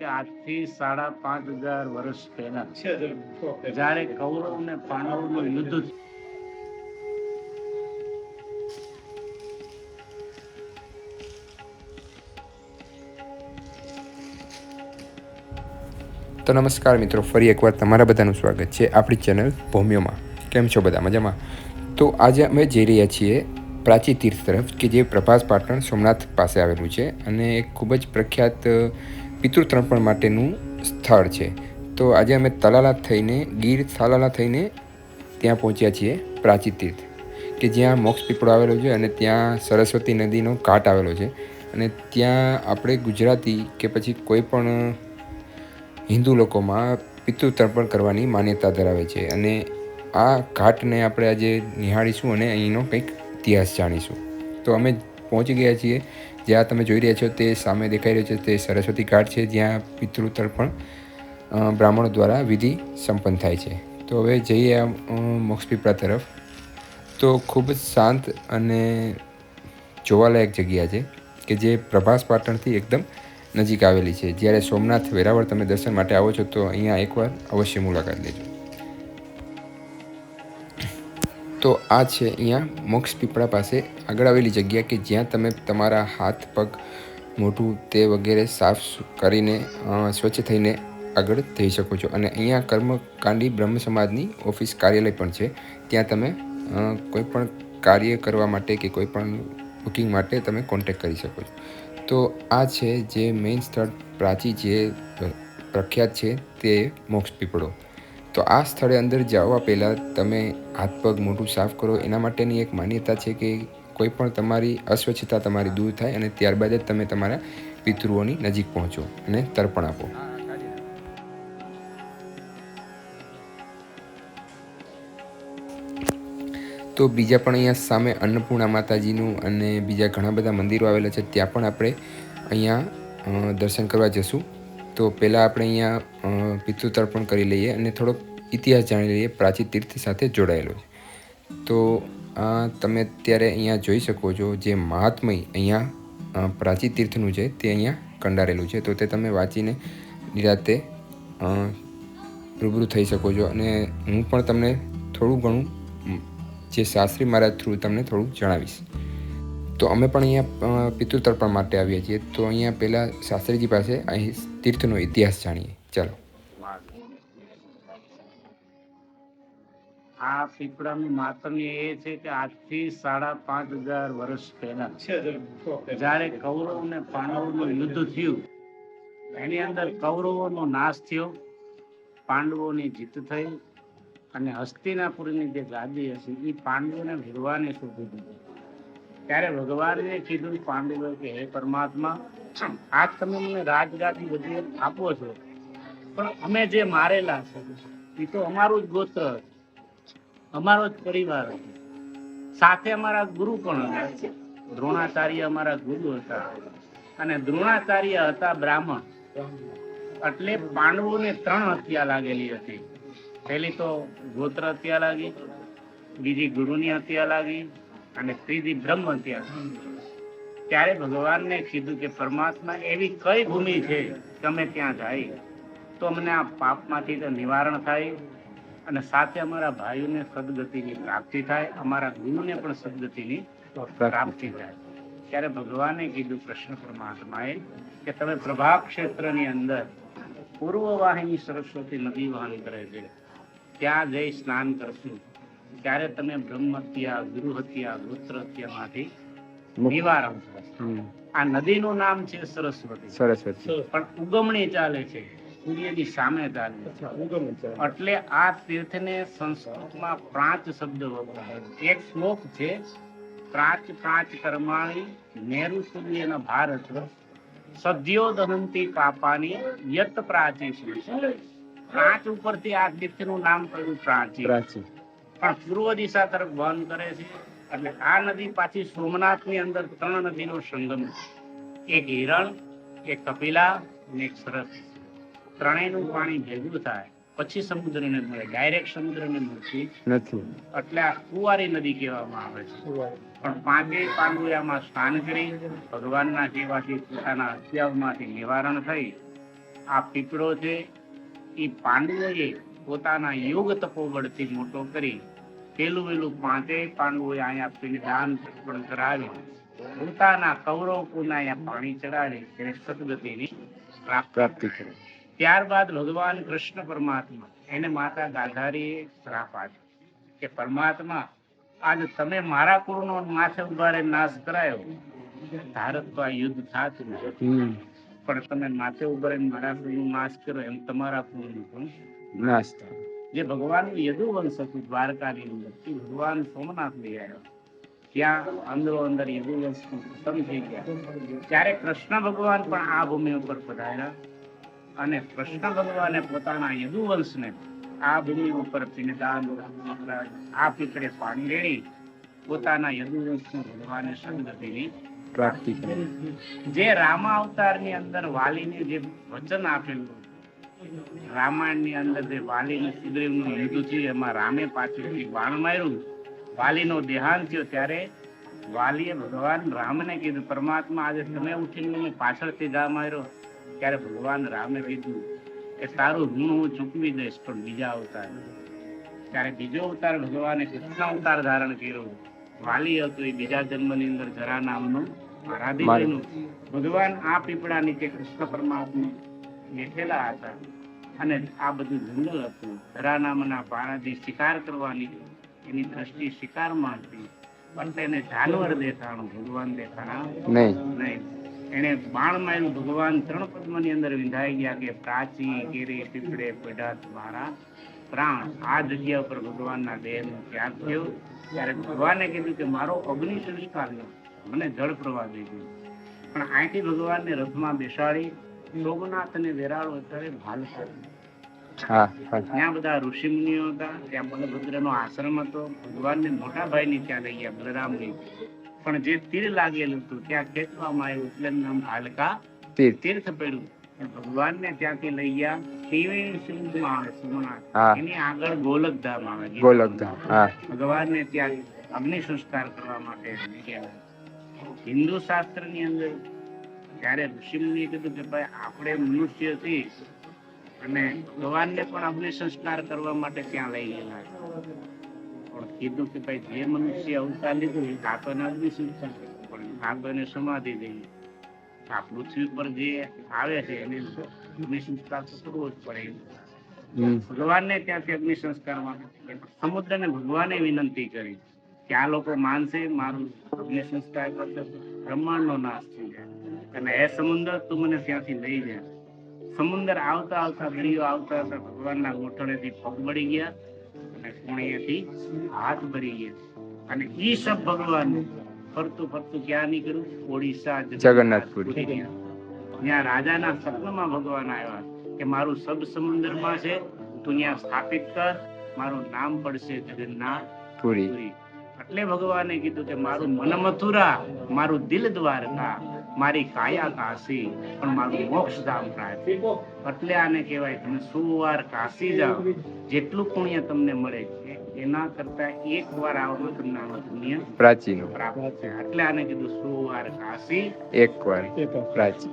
કે આજથી સાડા પાંચ હજાર વર્ષ પહેલા. જ્યારે કૌરવ અને પાંડવનું યુદ્ધ તો નમસ્કાર મિત્રો ફરી એકવાર તમારા બધાનું સ્વાગત છે આપણી ચેનલ ભૂમિઓમાં કેમ છો બધા? મજામાં? તો આજે અમે જઈ રહ્યા છીએ પ્રાચી તીર્થ તરફ કે જે પ્રભાસ પાટણ સોમનાથ પાસે આવેલું છે. અને એક ખૂબ જ પ્રખ્યાત અ, પિતૃ તર્પણ માટેનું સ્થળ છે. તો આજે અમે તલાલા થઈને ગીર તાલાલા થઈને ત્યાં પહોંચ્યા છીએ પ્રાચી તીર્થ કે જ્યાં મોક્ષ પીપળો આવેલો છે અને ત્યાં સરસ્વતી નદીનો ઘાટ આવેલો છે. અને ત્યાં આપણે ગુજરાતી કે પછી કોઈ પણ હિન્દુ લોકોમાં પિતૃતર્પણ કરવાની માન્યતા ધરાવે છે. અને આ ઘાટને આપણે આજે નિહાળીશું અને અહીંનો કંઈક ઇતિહાસ જાણીશું. તો અમે પહોંચી ગયા છીએ. જ્યાં તમે જોઈ રહ્યા છો તે સામે દેખાઈ રહ્યો છે તે સરસ્વતી ઘાટ છે, જ્યાં પિતૃ તર્પણ બ્રાહ્મણો દ્વારા વિધિ સંપન્ન થાય છે. તો હવે જઈએ આ મોક્ષપીપળા તરફ. તો ખૂબ જ શાંત અને જોવાલાયક જગ્યા છે કે જે પ્રભાસ પાટણથી એકદમ નજીક આવેલી છે. જ્યારે સોમનાથ વેરાવળ તમે દર્શન માટે આવો છો તો અહીંયા એકવાર અવશ્ય મુલાકાત લેજો. તો આ છે અહીંયા મોક્ષ પીપળા પાસે આગળ આવેલી જગ્યા કે જ્યાં તમે તમારા હાથ, પગ, મોઢું, તે વગેરે સાફ કરીને સ્વચ્છ થઈને આગળ થઈ શકો છો. અને અહીંયા કર્મકાંડી બ્રહ્મ સમાજની ઓફિસ કાર્યાલય પણ છે. ત્યાં તમે કોઈ પણ કાર્ય કરવા માટે કે કોઈ પણ બુકિંગ માટે તમે કોન્ટેક્ટ કરી શકો છો. તો આ છે જે મેઇન સ્થળ પ્રાચી જે પ્રખ્યાત છે તે મોક્ષ પીપળો. તો આ સ્થળે અંદર જવા પહેલાં તમે હાથ પગ મોઢું સાફ કરો. એના માટેની એક માન્યતા છે કે કોઈ પણ તમારી અસ્વચ્છતા તમારી દૂર થાય અને ત્યારબાદ જ તમે તમારા પિતૃઓની નજીક પહોંચો અને તર્પણ આપો. તો બીજા પણ અહીંયા સામે અન્નપૂર્ણા માતાજીનું અને બીજા ઘણા બધા મંદિરો આવેલા છે. ત્યાં પણ આપણે અહીંયા દર્શન કરવા જશું. તો પહેલાં આપણે અહીંયા પિતૃતર્પણ પિતૃ તર્પણ કરી લઈએ અને થોડોક ઇતિહાસ જાણી લઈએ, પ્રાચીન તીર્થ સાથે જોડાયેલો છે. તો આ તમે અત્યારે અહીંયા જોઈ શકો છો જે મહાત્મય અહીંયા પ્રાચીન તીર્થનું છે તે અહીંયા કંડારેલું છે. તો તે તમે વાંચીને નિરાતે રૂબરૂ થઈ શકો છો. અને હું પણ તમને થોડું ઘણું જે શાસ્ત્રી મહારાજ થ્રુ તમને થોડું જણાવીશ. તો અમે પણ અહીંયા પિતૃતર્પણ માટે આવીએ છીએ. તો અહીંયા પહેલાં શાસ્ત્રીજી પાસે અહીં તીર્થનો ઇતિહાસ જાણીએ. ચાલો. આ પીપળાનું માતમ્ય એ છે કે આજથી સાડા પાંચ હજાર વર્ષ પહેલા. જ્યારે કૌરવ અને પાંડવોનું યુદ્ધ થયું એની અંદર કૌરવોનો નાશ થયો પાંડવોની જીત થઈ અને હસ્તિનાપુરની જે ગાદી હતી એ પાંડવોને ભગવાને શોધી દીધી. ત્યારે ભગવાને કીધું પાંડવો કે હે પરમાત્મા આજ તમે મને રાજગાદી બધી આપો છો. પણ અમે જે મારેલા છે એ તો અમારું જ ગોત્ર હતું. અમારો જ પરિવાર હતો સાથે અમારા ગુરુ પણ હતા. દ્રોણાચાર્ય અમારા ગુરુ હતા. અને દ્રોણાચાર્ય હતા બ્રાહ્મણ. એટલે પાંડવોને ત્રણ હત્યા લાગેલી હતી. પહેલી તો ગોત્ર હત્યા લાગી, બીજી ગુરુની હત્યા લાગી, અને ત્રીજી બ્રહ્મ હત્યા ત્યારે ભગવાનને કીધું કે પરમાત્મા, એવી કઈ ભૂમિ છે તમે ત્યાં જાય? તો અમને આ પાપમાંથી તો નિવારણ થાય. અને સાથે અમારા ભાઈઓને સદગતિની પ્રાપ્તિ થાય અમારા ગુરુને પણ સદગતિની પ્રાપ્તિ થાય. ત્યારે ભગવાને કીધું કૃષ્ણ પરમાત્માએ કે તમે પ્રભા ક્ષેત્રની અંદર પૂર્વ વાહિની સરસ્વતી નદી વહન કરે છે ત્યાં જઈ સ્નાન કરશું. ત્યારે તમે બ્રહ્મ હત્યા ગુરુ હત્યા ગોત્ર હત્યામાંથી નિવારણ આ નદીનું નામ છે સરસ્વતી. સરસ્વતી. પણ ઉગમણી ચાલે છે. સૂર્યની સામે ચાલે એટલે આ તીર્થને સંસ્કૃતમાં પ્રાંચ શબ્દ વપરાય એક શ્લોક છે પ્રાચ પ્રાચ કર્માણી નેરુ સૂર્યના ભારત સદ્યો દહંતી પાપાની યત પ્રાચી છે. પ્રાંત ઉપરથી આ તીર્થનું નામ પડ્યું પ્રાચી? પ્રાચી. પણ પૂર્વ દિશા તરફ વહન કરે છે એટલે આ નદી પાછી સોમનાથની અંદર ત્રણ નદીનો સંગમ છે. એક હિરણ એક કપિલા અને એક સરસ. ત્રણેયનું પાણી ભેગું થાય પછી સમુદ્રને મળે. ડાયરેક્ટ સમુદ્રને મળતી નથી. એટલે આ કુવારી નદી કહેવામાં આવે છે. પણ પાંચે પાંડુયામાં સ્નાન કરી ભગવાનના સેવાથી પોતાના હત્યાઓમાંથી નિવારણ થઈ આ પીપળો છે એ પાંડવોએ પોતાના યોગ તપોબળથી મોટો કરી પેલું પેલું પાંચેય પાંડવોએ અહીંયા પિંડદાન પણ કરાવ્યું. પોતાના કૌરવ કુના અહીંયા પાણી ચડાવી તેને સદગતિની પ્રાપ્તિ કરી. ત્યારબાદ ભગવાન કૃષ્ણ પરમાત્મા એને માતા ગાંધારીએ શ્રાપ આપ્યો કે પરમાત્મા આજ તમે મારા કુળનો માથે ઉભારે નાશ કરાયો. ભારત તો આ યુદ્ધ થતું નથી. પણ તમે માથે ઉભારે મારા કુળનો નાશ કર્યો એમ તમારા કુળનું પણ નાશ થયો. જે ભગવાનનું યદુવંશ હતું દ્વારકાની અંદર ભગવાન સોમનાથ લઈ આવ્યો. ત્યાં અંદરો અંદર યદુવંશ ખતમ થઈ ગયા. ત્યારે કૃષ્ણ ભગવાન પણ આ ભૂમિ ઉપર પધાર્યા. અને કૃષ્ણ ભગવાને પોતાના યદુવંશને આ ભૂમિ ઉપર પિંડદાન આ પીકડે પાણી રેડી પોતાના યદુવંશને ભગવાને સંગતિની પ્રાપ્તિ જે રામા અવતારની અંદર વાલીને જે વચન આપેલું રામાયણની અંદર જે વાલીને સુગ્રીવનું લીધું છે એમાં રામે પાછળથી બાણ માર્યું. વાલીનો દેહાંત થયો ત્યારે વાલીએ ભગવાન રામને કીધું પરમાત્મા આજે તમે ઉઠીને પાછળથી ગા માર્યો. ત્યારે ભગવાન રામે કીધું કે તારું ઋણ હું ચૂકવી દઈશ પણ બીજા અવતાર ત્યારે બીજો અવતાર ભગવાને કૃષ્ણ અવતાર ધારણ કર્યો. વાલી હતો એ બીજા જન્મની અંદર જરા નામનો આરાધીનું ભગવાન આ પીપળા નીચે કૃષ્ણ પરમાત્મા બેઠેલા હતા. અને આ બધું જંગલ હતું. ધરા નામના પાણાથી શિકાર કરવાની એની દ્રષ્ટિ શિકારમાં હતી. પણ તેને જાનવર દેખાણું ભગવાન દેખાણા નહીં. એને બાણ માર્યું. ભગવાન ત્રણ પદ્મની અંદર વિંધાઈ ગયા કે પ્રાચી કેરી પીપળે પેઢા મારા પ્રાણ. આ જગ્યા ઉપર ભગવાનના દેહનો ત્યાગ થયો. ત્યારે ભગવાને કીધું કે મારો અગ્નિ સંસ્કાર લો. મને જળ પ્રવાહ દઈ ગયો પણ અહીંથી ભગવાનને રથમાં બેસાડી સોમનાથને વેરાળો અત્યારે ભાલ ત્યાં બધા ઋષિ મુનિઓ હતા. ત્યાં બલભદ્રનો આશ્રમ હતો. ભગવાનને મોટા ભાઈની ત્યાં લઈ ગયા. બલરામની પણ જે તીર લાગેલું હતું ત્યાં ખેંચવામાં આવ્યું એટલે નામ હાલકા તીર્થ પડ્યું ભગવાન ને ત્યાંથી લઈ ગયા ત્રિવેણી સિંધમાં આવે એની આગળ ગોલકધામ આવે ગોલકધામ ભગવાન ને ત્યાં અગ્નિ સંસ્કાર કરવા માટે હિન્દુ શાસ્ત્રની અંદર ત્યારે ઋષિમુનિએ કીધું કે ભાઈ આપણે મનુષ્યથી અને ભગવાનને પણ અગ્નિ સંસ્કાર કરવા માટે ત્યાં લઈ ગયેલા. પણ કીધું કે ભાઈ જે મનુષ્ય અવતાર લીધું એ તો એને પણ કાં સમાધિ દઈએ આ પૃથ્વી પર જે આવે છે એને અગ્નિ સંસ્કાર તો કરવો જ પડે. ભગવાનને ત્યાંથી અગ્નિ સંસ્કારમાં સમુદ્રને ભગવાને વિનંતી કરી કે આ લોકો માનશે મારું અગ્નિ સંસ્કાર કરશે બ્રહ્માંડનો નાશ થઈ જાય. અને એ સમુદ્ર તું મને ત્યાંથી લઈ જાય સમુદ્ર આવતા આવતા દરિયો આવતા આવતા ભગવાનના ગોઠણેથી પગ બળી ગયા. અને કોણીએથી હાથ ભરી ગયા અને ઈ સબ ભગવાન ફરતું ફરતું ક્યાં નીકળ્યું? ઓડિશા જગન્નાથપુરી. ત્યાં રાજાના સપનામાં ભગવાન આવ્યા કે મારું સબ સમુદ્રમાં છે તું ત્યાં સ્થાપિત કર મારું નામ પડશે જગન્નાથપુરી એટલે ભગવાને કીધું કે મારું મન મથુરા મારું દિલ દ્વારકા મારી કાયા કાશી પણ મારું મોક્ષ ધામ પ્રાય એટલે આને કહેવાય તમે સો વાર કાશી જાઓ. જેટલું પુણ્ય તમને મળે છે એના કરતા એક વાર આવવાનું તમને આનું પુણ્ય પ્રાચીન. પ્રાપ્ત છે એટલે આને કીધું સો વાર કાશી. એક વાર. પ્રાચીન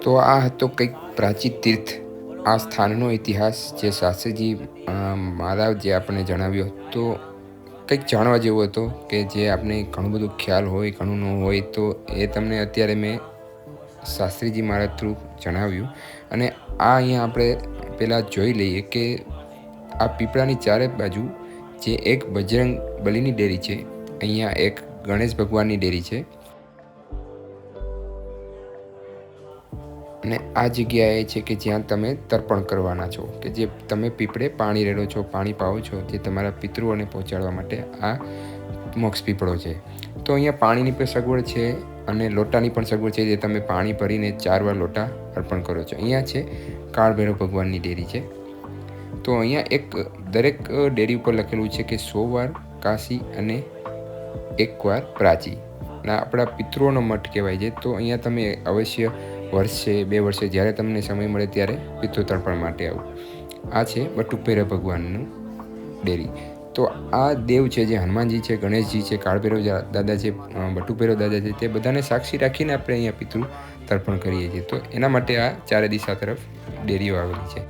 તો. આ હતો કંઈક પ્રાચીન તીર્થ. આ સ્થાનનો ઇતિહાસ જે શાસ્ત્રીજી મહારાજ જે આપણે જણાવ્યો તો કંઈક જાણવા જેવો હતો કે જે આપણે ઘણું બધું ખ્યાલ હોય, ઘણું ન હોય, તો એ તમને અત્યારે મેં શાસ્ત્રીજી મારા થ્રુ જણાવ્યું. અને આ અહીંયા આપણે પહેલાં જોઈ લઈએ કે આ પીપળાની ચારે બાજુ જે એક બજરંગ બલીની ડેરી છે, અહીંયા એક ગણેશ ભગવાનની ડેરી છે. અને આ જગ્યા એ છે કે જ્યાં તમે તર્પણ કરવાના છો, કે જે તમે પીપળે પાણી રેડો છો, પાણી પાવો છો, જે તમારા પિતૃઓને પહોંચાડવા માટે આ મોક્ષ પીપળો છે. તો અહીંયા પાણીની પણ સગવડ છે અને લોટાની પણ સગવડ છે, જે તમે પાણી ભરીને ચાર વાર લોટા અર્પણ કરો છો. અહીંયા છે કાળભૈરવ ભગવાનની ડેરી છે. તો અહીંયા એક દરેક ડેરી ઉપર લખેલું છે કે સો વાર કાશી અને એકવાર પ્રાચી. અને આપણા પિતૃઓનો મઠ કહેવાય છે. તો અહીંયા તમે અવશ્ય વર્ષે, બે વર્ષે જ્યારે તમને સમય મળે ત્યારે પિતૃ તર્પણ માટે આવું. આ છે બટુપેરા ભગવાનનું ડેરી. તો આ દેવ છે જે હનુમાનજી છે, ગણેશજી છે, કાળભૈરવ દાદા છે બટુપેરો દાદા છે, તે બધાને સાક્ષી રાખીને આપણે અહીંયા પિતૃ તર્પણ કરીએ છીએ. તો એના માટે આ ચારે દિશા તરફ ડેરીઓ આવેલી છે.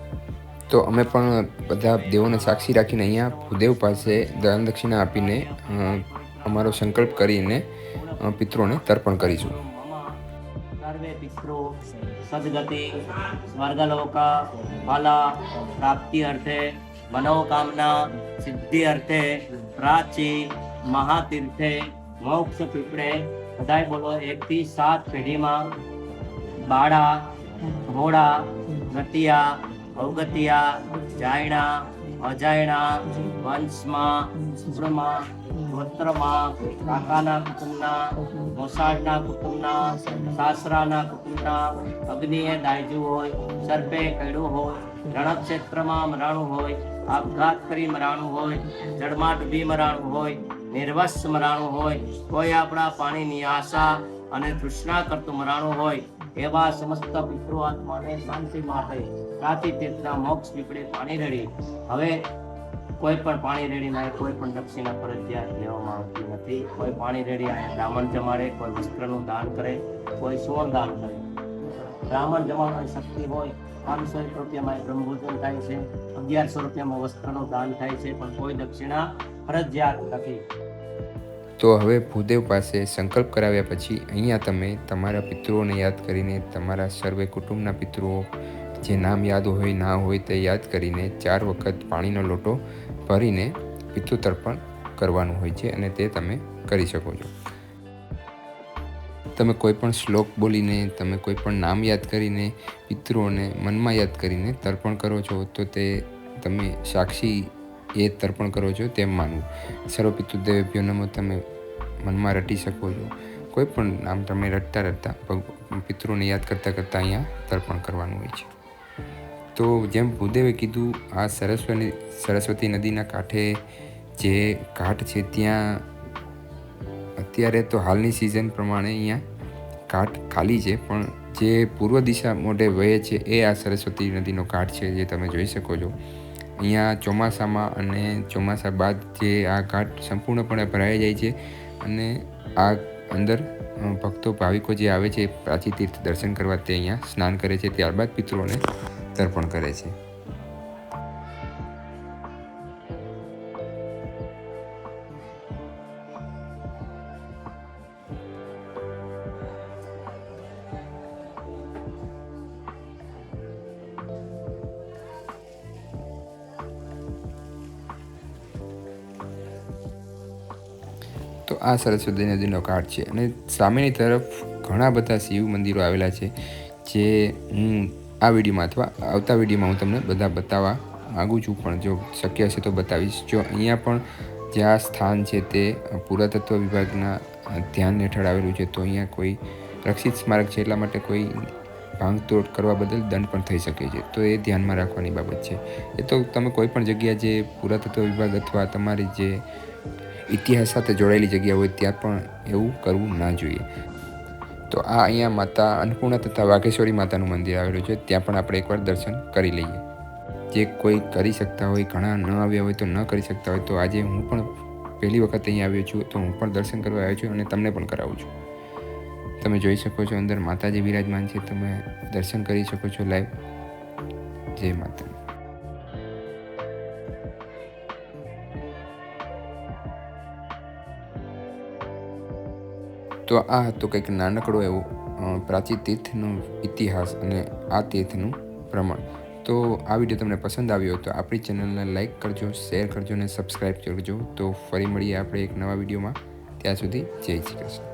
તો અમે પણ બધા દેવોને સાક્ષી રાખીને અહીંયા ભૂદેવ પાસે દાન દક્ષિણા આપીને અમારો સંકલ્પ કરીને પિતૃને તર્પણ કરીશું. સર્વે પિતૃ સદગતિ, સ્વર્ગલોક ફલ પ્રાપ્તિ અર્થે, મનોકામના, સિદ્ધિ અર્થે, પ્રાચી, મહાતીર્થે, મોક્ષ પીપળે, બધાય બોલો એકથી સાત પેઢીમાં બાળા, ઘોડા ગતિયા અવગતિયા, જાયણા અજાયણા, વંશમાં સુરમાં ગોત્રમાં, કાકાના કુટુંબના, મોસાળના કુટુંબના, સાસરાના કુટુંબના, અગ્નિએ દાયજું હોય, સર્પે કડ્યું હોય, રણક્ષેત્રમાં મરાણું હોય, આપઘાત કરી મરાણું હોય જળમાં ડૂબી મરાણું હોય નિર્વસ મરાણું હોય, કોઈ આપણા પાણીની આશા અને તૃષ્ણા કરતું મરાણું હોય એવા સમસ્ત પિતૃ આત્માને શાંતિ માટે પ્રાચી તીર્થના મોક્ષ પીપળે પાણી રેડી. હવે કોઈ પણ પાણી રેડીમાં કોઈ પણ દક્ષિણા ફરજિયાત લેવામાં આવતી નથી. કોઈ પાણી રેડી બ્રાહ્મણ જમાડે, કોઈ વસ્ત્રનું દાન કરે, કોઈ સુવર્ણ દાન કરે. બ્રાહ્મણ જમાડવાની શક્તિ હોય, પાંચસો એક રૂપિયામાં બ્રહ્મભોજન થાય છે. અગિયારસો રૂપિયામાં વસ્ત્રનું દાન થાય છે, પણ કોઈ દક્ષિણા ફરજિયાત નથી. તો હવે ભૂદેવ પાસે સંકલ્પ કરાવ્યા પછી અહીંયા તમે તમારા પિતૃઓને યાદ કરીને તમારા સર્વે કુટુંબના પિતૃઓ, જે નામ યાદ હોય, ના હોય તે યાદ કરીને ચાર વખત પાણીનો લોટો ભરીને પિતૃ તર્પણ કરવાનું હોય છે અને તે તમે કરી શકો છો. તમે કોઈ પણ શ્લોક બોલીને, તમે કોઈ પણ નામ યાદ કરીને, પિતૃઓને મનમાં યાદ કરીને તર્પણ કરો છો, તો તે તમે સાક્ષી એ તર્પણ કરો છો તેમ માનવું. સર્વ પિતૃદેવ્યો નમો તમે મનમાં રટી શકો છો. કોઈ પણ નામ તમે રટતા રટતા પિતૃને યાદ કરતાં કરતાં અહીંયા તર્પણ કરવાનું હોય છે. તો જેમ ભૂદેવે કીધું, આ સરસ્વતી સરસ્વતી નદીના કાંઠે જે ઘાટ છે ત્યાં અત્યારે તો હાલની સિઝન પ્રમાણે અહીંયા ઘાટ ખાલી છે, પણ જે પૂર્વ દિશા મોઢે વહે છે એ આ સરસ્વતી નદીનો ઘાટ છે જે તમે જોઈ શકો છો. અહીંયા ચોમાસામાં અને ચોમાસા બાદ જે આ ઘાટ સંપૂર્ણપણે ભરાઈ જાય છે અને આ અંદર ભક્તો, ભાવિકો જે આવે છે પ્રાચી તીર્થ દર્શન કરવા તે અહીંયા સ્નાન કરે છે, ત્યારબાદ પિતૃઓને તર્પણ કરે છે. તો આ સરસ્વતી નદીનો ઘાટ છે. અને સામેની તરફ ઘણા બધા શિવ મંદિરો આવેલા છે, જે હું આ વિડીયોમાં અથવા આવતા વિડીયોમાં હું તમને બધા બતાવવા માગું છું. પણ જો શક્ય હશે તો બતાવીશ. જો અહીંયા પણ જે આ સ્થાન છે તે પુરાતત્વ વિભાગના ધ્યાન હેઠળ આવેલું છે, તો અહીંયા કોઈ રક્ષિત સ્મારક છે, એટલા માટે કોઈ ભાંગતોડ કરવા બદલ દંડ પણ થઈ શકે છે. તો એ ધ્યાનમાં રાખવાની બાબત છે. એ તો તમે કોઈ પણ જગ્યા જે પુરાતત્વ વિભાગ અથવા તમારી જે ઇતિહાસ સાથે જોડાયેલી જગ્યા હોય ત્યાં પણ એવું કરવું ના જોઈએ. તો આ અહીંયા માતા અન્નપૂર્ણા તથા વાઘેશ્વરી માતાનું મંદિર આવેલું છે. ત્યાં પણ આપણે એકવાર દર્શન કરી લઈએ. જે કોઈ કરી શકતા હોય, ઘણા ન આવ્યા હોય તો ન કરી શકતા હોય તો આજે હું પણ પહેલી વખત અહીં આવ્યો છું તો હું પણ દર્શન કરવા આવ્યો છું અને તમને પણ કરાવું છું. તમે જોઈ શકો છો અંદર માતાજી બિરાજમાન છે. તમે દર્શન કરી શકો છો લાઈવ. જય માતા તો આ હતો કંઈક નાનકડો એવો પ્રાચીન પ્રાચી તીર્થનો ઇતિહાસ અને આ તીર્થનું પ્રમાણ. તો આ વીડિયો તમને પસંદ આવ્યો તો આપણી ચેનલને લાઇક કરજો, શેર કરજો અને સબસ્ક્રાઈબ કરજો. તો ફરી મળીએ આપણે એક નવા વિડીયોમાં. ત્યાં સુધી જય શ્રી કૃષ્ણ.